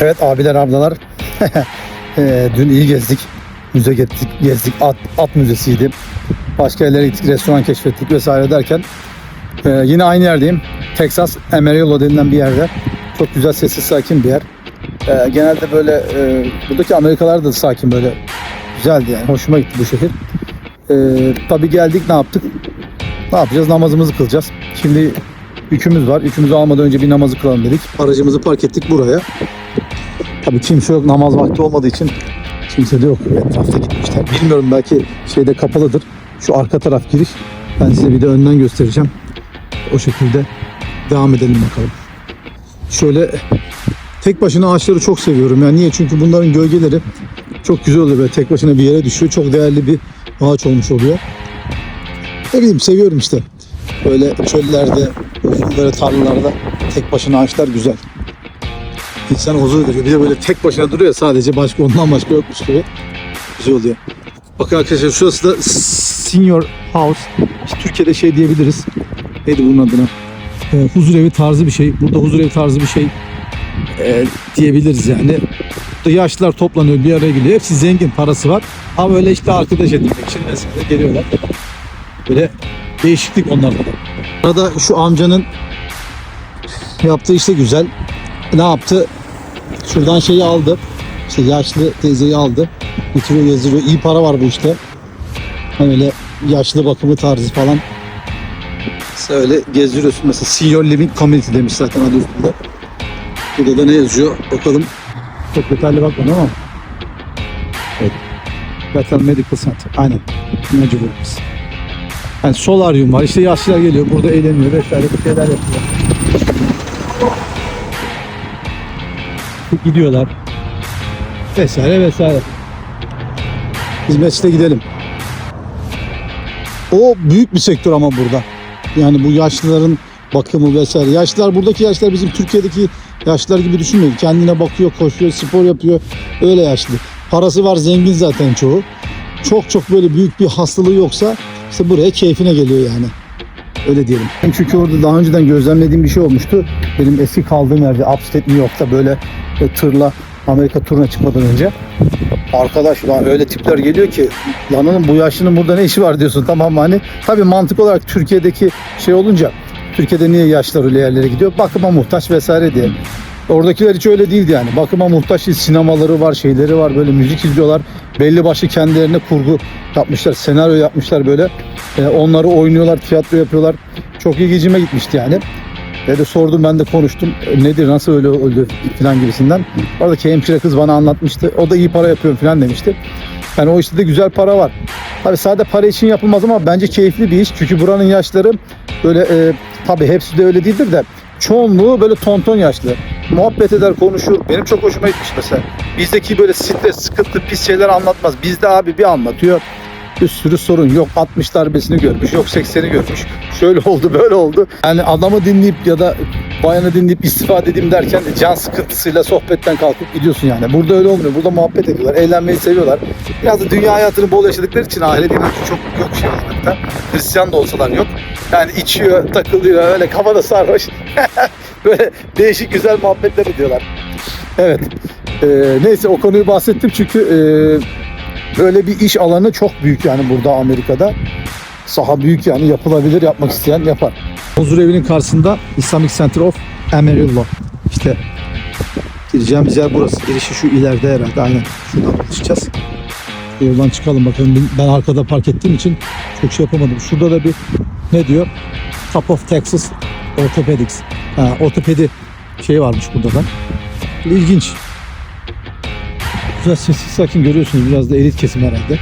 Evet abiler ablalar Eee, dün iyi gezdik. Müze gittik, gezdik. At, at müzesiydi. Başka yerlere gittik, restoran keşfettik vesaire derken eee, yine aynı yerdeyim. Texas Amarillo denilen bir yerde. Çok güzel, sessiz, sakin bir yer. Eee, genelde böyle eee, buradaki Amerikalılar da sakin böyle güzeldi yani. Hoşuma gitti bu şehir. Eee tabii geldik ne yaptık? Ne yapacağız? Namazımızı kılacağız. Şimdi yükümüz var. Yükümüzü almadan önce bir namazı kılalım dedik. Aracımızı park ettik buraya. Tabii kimse yok namaz vakti olmadığı için kimse de yok. Etrafta gitmişler. Bilmiyorum belki şeyde kapalıdır. Şu arka taraf giriş. Ben size bir de önden göstereceğim. O şekilde devam edelim bakalım. Şöyle tek başına ağaçları çok seviyorum. Yani niye? Çünkü bunların gölgeleri çok güzel oluyor. Böyle tek başına bir yere düşüyor. Çok değerli bir ağaç olmuş oluyor. Ne bileyim seviyorum işte. Böyle çöllerde, böyle tarlalarda tek başına ağaçlar güzel. İnsan huzur veriyor. Bir de böyle tek başına duruyor sadece başka ondan başka yokmuş gibi. Güzel oluyor. Bakın arkadaşlar şurası da Senior House. İşte Türkiye'de şey diyebiliriz. Neydi bunun adına? Ee, huzur evi tarzı bir şey. Burada huzur evi tarzı bir şey e, diyebiliriz yani. Burada yaşlılar toplanıyor bir araya geliyor. Hepsi zengin parası var. Ama öyle işte arkadaş edinmek için vesaire geliyorlar. Böyle değişiklik onlarda da. Arada şu amcanın yaptığı işte güzel. Ne yaptı? Şuradan şeyi aldı. İşte yaşlı teyzeyi aldı. Getiriyor gezdiriyor. İyi para var bu işte. Hani öyle yaşlı bakımı tarzı falan. Öyle gezdiriyorsun. Mesela Senior Living Community demiş zaten adı üstünde. Burada da ne yazıyor? Bakalım. Çok detaylı bakmadım ama. Evet. Bethel Medical Center. Aynen. Bölgesi. Yani solaryum var. İşte yaşlılar geliyor. Burada eğleniyor vesaire bir şeyler yapıyor. Gidiyorlar. Vesaire vesaire. Biz mescide gidelim. O büyük bir sektör ama burada. Yani bu yaşlıların bakımı vesaire. Yaşlılar buradaki yaşlılar bizim Türkiye'deki yaşlılar gibi düşünmeyin. Kendine bakıyor, koşuyor, spor yapıyor. Öyle yaşlı. Parası var, zengin zaten çoğu. Çok çok böyle büyük bir hastalığı yoksa işte buraya keyfine geliyor yani. Öyle diyelim. Çünkü orada daha önceden gözlemlediğim bir şey olmuştu. Benim eski kaldığım yerde Upstate New York'ta böyle tırla Amerika turuna çıkmadan önce. Arkadaş lan öyle tipler geliyor ki lan bu yaşlının burada ne işi var diyorsun tamam hani. Tabii mantık olarak Türkiye'deki şey olunca Türkiye'de niye yaşlar öyle yerlere gidiyor? Bakıma muhtaç vesaire diye. Oradakiler hiç öyle değildi yani. Bakıma muhtaç değil. Sinemaları var, şeyleri var. Böyle müzik izliyorlar. Belli başlı kendilerine kurgu yapmışlar. Senaryo yapmışlar böyle. E, onları oynuyorlar, tiyatro yapıyorlar. Çok ilgicime gitmişti yani. Ve de sordum ben de konuştum. E, Nedir nasıl öyle öldü falan gibisinden. Oradaki hemşire kız bana anlatmıştı. O da iyi para yapıyor falan demişti. Yani o işte de güzel para var. Tabii sadece para için yapılmaz ama bence keyifli bir iş. Çünkü buranın yaşları böyle e, tabii hepsi de öyle değildir de çoğunluğu böyle tonton yaşlı. Muhabbet eder, konuşur. Benim çok hoşuma gitmiş mesela. Bizdeki böyle stres, sıkıntı, pis şeyler anlatmaz. Bizde abi bir anlatıyor. Bir sürü sorun yok. 60 darbesini görmüş, yok 80'i görmüş. Şöyle oldu, böyle oldu. Yani adamı dinleyip ya da bayanı dinleyip istifade edeyim derken can sıkıntısıyla sohbetten kalkıp gidiyorsun yani. Burada öyle olmuyor. Burada muhabbet ediyorlar, eğlenmeyi seviyorlar. Biraz da dünya hayatını bol yaşadıkları için ahiret inancı çok yok şey olarak. Hristiyan da olsalar yok. Yani içiyor, takılıyor, öyle kafada sarhoş. böyle değişik güzel muhabbetler ediyorlar. Evet. Ee, neyse o konuyu bahsettim çünkü e, böyle bir iş alanı çok büyük yani burada Amerika'da. Saha büyük yani yapılabilir yapmak isteyen yapar. Huzur evinin karşısında Islamic Center of Amarillo. İşte gireceğimiz yer burası. Girişi şu ileride herhalde. Aynen. Şuradan çıkacağız. Yoldan çıkalım bakalım. Ben arkada park ettiğim için çok şey yapamadım. Şurada da bir ne diyor? Top of Texas Orthopedics. Ha, ortopedi şey varmış burada da. İlginç. Güzel sessiz sakin görüyorsunuz. Biraz da elit kesim herhalde.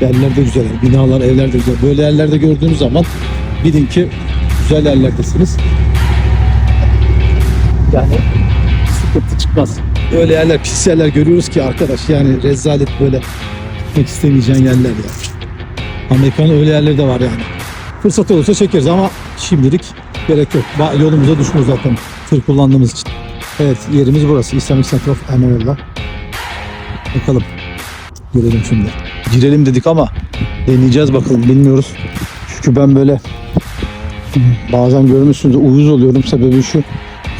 Yerler de güzel. Binalar, evler de güzel. Böyle yerlerde gördüğünüz zaman bilin ki güzel yerlerdesiniz. Yani sıkıntı çıkmaz. Öyle yerler, pis yerler görüyoruz ki arkadaş. Yani rezalet böyle gitmek istemeyeceğin yerler ya. Amerika'nın öyle yerleri de var yani. Fırsat olursa çekeriz ama şimdilik gerek yok. Yolumuza düşmüyor zaten tır kullandığımız için. Evet yerimiz burası. Islamic Center of Amarillo. Bakalım. Görelim şimdi. Girelim dedik ama deneyeceğiz bakalım bilmiyoruz. Çünkü ben böyle bazen görmüşsünüz uyuz oluyorum. Sebebi şu.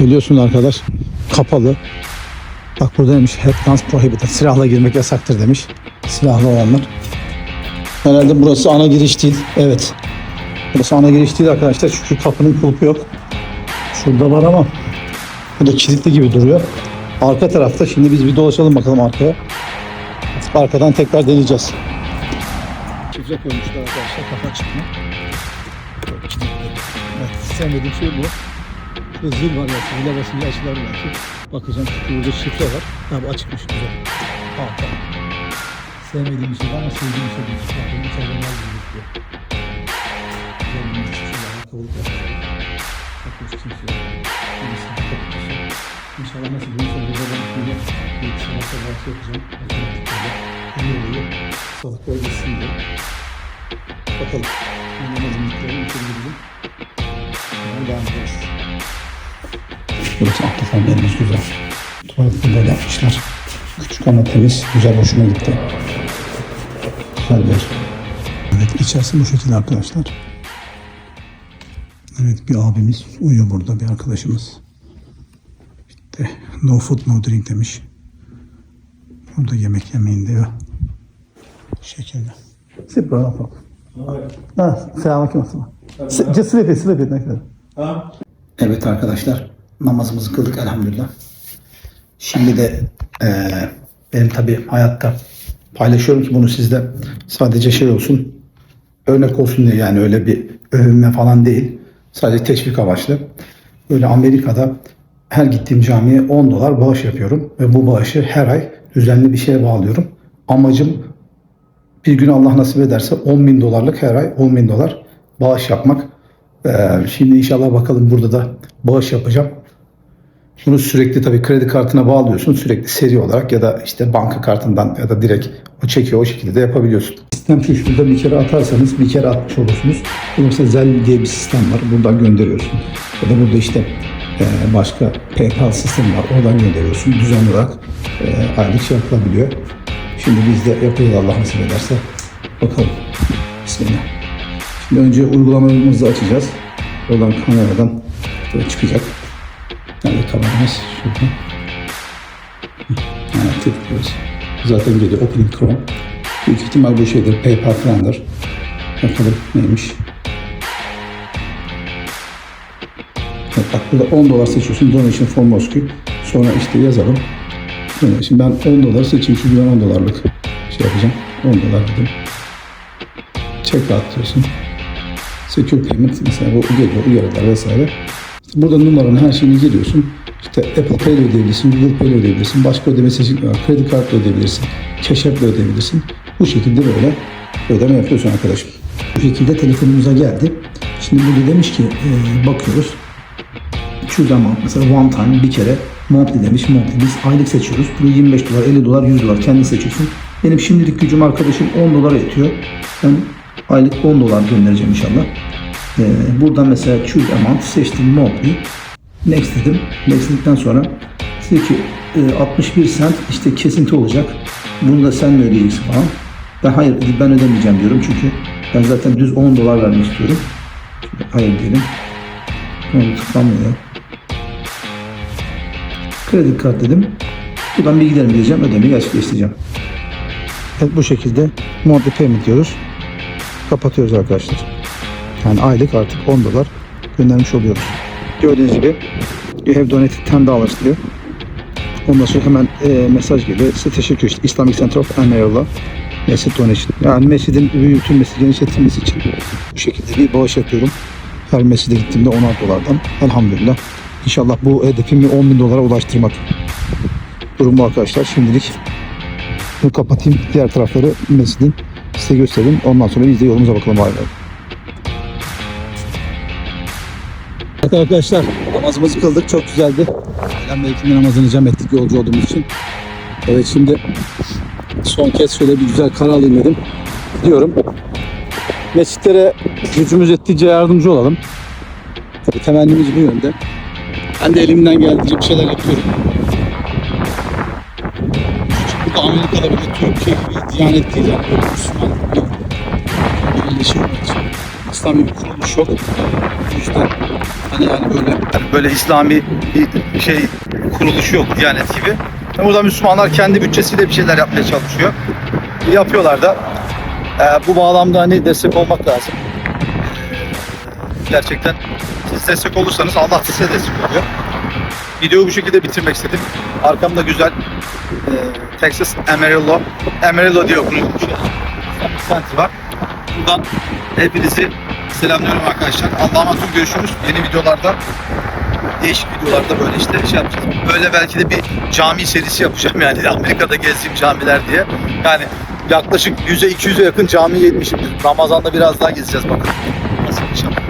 Biliyorsun arkadaş kapalı. Bak burada demiş headguns prohibited. Silahla girmek yasaktır demiş. Silahlı olanlar. Herhalde burası ana giriş değil. Evet. Burası ana giriş değil arkadaşlar. Çünkü kapının kulpu yok. Şurada var ama bu da kilitli gibi duruyor. Arka tarafta. Şimdi biz bir dolaşalım bakalım arkaya. Arkadan tekrar deneyeceğiz. Şifre koymuşlar arkadaşlar. Kafa çıkma. Evet, sevmediğim şey bu. Şurada zil var ya. Zile basınca açılar belki. Bakacağım çünkü burada şifre var. Ha bu açıkmış güzel. Tamam tamam. Sevmediğim bir şey var ama sevdiğim bir şey değil. Bak benim içeriden var gibi gözüküyor. Güzel bir müzik şöyle ayakkabılık yapmışlar. Bakıyoruz kimse yok. Birisi bir kapıcısı. İnşallah nasıl bir insan burada ben bir sabah sabahsı yapacağım. Matematik böyle. İyi oluyor. Sağlıklar gitsin diye. Bakalım. Namazımı yıkayalım. İçeri gidelim. Sonra devam ederiz. Burası hakikaten yerimiz güzel. Tuvaletini böyle yapmışlar. Küçük ama temiz. Güzel hoşuma gitti. Güzel bir. Evet içerisi bu şekilde arkadaşlar. Evet bir abimiz uyuyor burada bir arkadaşımız. İşte no food no drink demiş. Burada yemek yemeyin diyor. Şekilde. Sit no problem. Ha, selamünaleyküm. İt, sleep it. Ne kadar? Evet arkadaşlar namazımızı kıldık elhamdülillah. Şimdi de eee, benim tabi hayatta paylaşıyorum ki bunu sizde sadece şey olsun örnek olsun diye yani öyle bir övünme falan değil. Sadece teşvik amaçlı. Böyle Amerika'da her gittiğim camiye 10 dolar bağış yapıyorum ve bu bağışı her ay düzenli bir şeye bağlıyorum. Amacım bir gün Allah nasip ederse 10 bin dolarlık her ay 10 bin dolar bağış yapmak. Ee, şimdi inşallah bakalım burada da bağış yapacağım. Bunu sürekli tabii kredi kartına bağlıyorsun. Sürekli seri olarak ya da işte banka kartından ya da direkt o çekiyor o şekilde de yapabiliyorsun. Sistem şu bir kere atarsanız bir kere atmış olursunuz. Mesela Zelle diye bir sistem var. Buradan gönderiyorsun. Ya da burada işte e, başka PayPal sistemi var. Oradan gönderiyorsun. Düzenli olarak e, aylık şey yapılabiliyor. Şimdi biz de yapıyoruz Allah nasip ederse. Bakalım. Bismillah. Şimdi önce uygulamamızı açacağız. Oradan kameradan böyle çıkacak. Nerede kameramız? Şurada. Evet, tıklıyoruz. Zaten geliyor Opening Chrome. Büyük ihtimal bu şeydir. PayPal falandır. Bakalım neymiş. Evet, bak burada 10 dolar seçiyorsun. Donation for Moscow. Sonra işte yazalım. Şimdi ben 10 dolar seçeyim. Çünkü ben 10 dolarlık şey yapacağım. 10 dolar dedim. Check out diyorsun. Secure Payment mesela bu geliyor uyarılar vesaire. İşte burada numaranı her şeyini giriyorsun. İşte Apple Pay ile ödeyebilirsin, Google Pay ile ödeyebilirsin, başka ödeme seçenekleri var. Kredi kartla ödeyebilirsin, Cash App ile ödeyebilirsin. Bu şekilde böyle ödeme yapıyorsun arkadaşım. Bu şekilde telefonumuza geldi. Şimdi burada demiş ki e, bakıyoruz. Choose amount mesela one time bir kere monthly demiş monthly biz aylık seçiyoruz. Burada 25 dolar 50 dolar 100 dolar kendin seçiyorsun. Benim şimdilik gücüm arkadaşım 10 dolara yetiyor. Ben aylık 10 dolar göndereceğim inşallah. Ee, buradan mesela choose amount seçtim monthly. Next dedim. Next dedikten sonra dedi ki e, 61 cent işte kesinti olacak. Bunu da sen mi ödeyeceksin falan. Ben hayır ben ödemeyeceğim diyorum çünkü ben zaten düz 10 dolar vermek istiyorum. Hayır diyelim. Onu tıklanmıyor. Kredi kart dedim. Buradan bilgilerimi gireceğim. Ödemeyi gerçekleştireceğim. Evet bu şekilde monthly payment diyoruz. Kapatıyoruz arkadaşlar. Yani aylık artık 10 dolar göndermiş oluyoruz. Gördüğünüz gibi you have donated 10 dollars diyor. Ondan sonra hemen e, mesaj geliyor. Size teşekkür işte Islamic Center of Anayollah Mescid Donation. Yani mescidin büyütülmesi, genişletilmesi için bu şekilde bir bağış yapıyorum. Her mescide gittiğimde 16 dolardan. Elhamdülillah. İnşallah bu hedefimi 10 bin dolara ulaştırmak. Durum bu arkadaşlar. Şimdilik bunu kapatayım. Diğer tarafları mescidin size göstereyim. Ondan sonra biz de yolumuza bakalım. Bay. Evet arkadaşlar namazımızı kıldık. Çok güzeldi. Ailem ikindi namazını cam ettik yolcu olduğumuz için. Evet şimdi son kez şöyle bir güzel kar alayım dedim. Diyorum. Mescitlere gücümüz ettiğince yardımcı olalım. Tabii temennimiz bu yönde. Ben de elimden geldiğince bir şeyler yapıyorum. Çünkü Amerika'da de Türkiye gibi diyanet değil yani böyle Müslüman bir yerleşim olmak için. İslami bir kuruluş yok. O yüzden hani yani böyle hani böyle İslami bir şey kuruluş yok Diyanet gibi. Burada Müslümanlar kendi bütçesiyle bir şeyler yapmaya çalışıyor. Yapıyorlar da. Ee, bu bağlamda hani destek olmak lazım. Gerçekten siz destek olursanız Allah size destek oluyor. Videoyu bu şekilde bitirmek istedim. Arkamda güzel e, Texas Amarillo, Amarillo diye okunuyor. Center var. Buradan hepinizi selamlıyorum arkadaşlar. Allah'a emanet görüşürüz. Yeni videolarda değişik videolarda böyle işte şey yapacağız. Böyle belki de bir cami serisi yapacağım yani Amerika'da gezdiğim camiler diye. Yani yaklaşık 100'e 200'e yakın cami yetmişimdir. Ramazan'da biraz daha gezeceğiz bakalım. Nasıl inşallah.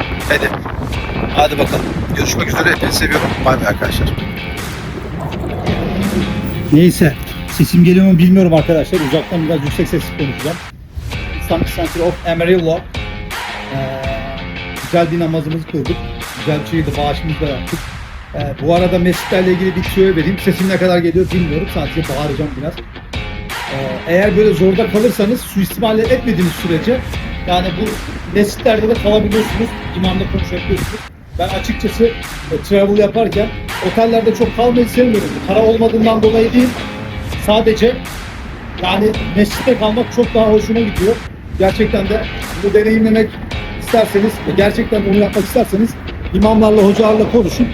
Hadi. Bakalım. Görüşmek üzere. Hepinizi seviyorum. Bay bay arkadaşlar. Neyse. Sesim geliyor mu bilmiyorum arkadaşlar. Uzaktan biraz yüksek sesle konuşacağım. Islamic Center of Amarillo. Ee, güzel bir namazımızı kıldık. Güzel bir şekilde bağışımızı da yaptık. Ee, bu arada mescitlerle ilgili bir tüyo vereyim. Sesim ne kadar geliyor bilmiyorum. Sadece bağıracağım biraz. Ee, eğer böyle zorda kalırsanız suistimal etmediğiniz sürece yani bu mescitlerde de kalabiliyorsunuz. İmamla konuşabiliyorsunuz. Ben açıkçası e, travel yaparken otellerde çok kalmayı sevmiyorum. Para olmadığından dolayı değil. Sadece yani mescitte kalmak çok daha hoşuma gidiyor. Gerçekten de bu deneyimlemek isterseniz ve gerçekten bunu yapmak isterseniz imamlarla, hocalarla konuşun.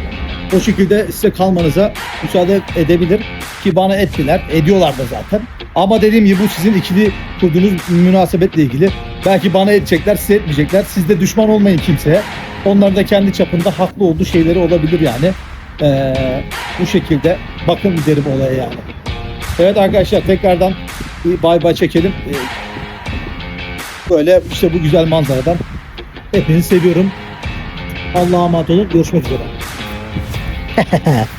O şekilde size kalmanıza müsaade edebilir. Ki bana ettiler, ediyorlar da zaten. Ama dediğim gibi bu sizin ikili kurduğunuz münasebetle ilgili. Belki bana edecekler, size etmeyecekler. Siz de düşman olmayın kimseye. Onların da kendi çapında haklı olduğu şeyleri olabilir yani. Ee, bu şekilde bakın derim olaya yani. Evet arkadaşlar tekrardan bir bay bay çekelim. Ee, Böyle işte bu güzel manzaradan hepinizi seviyorum. Allah'a emanet olun. Görüşmek üzere.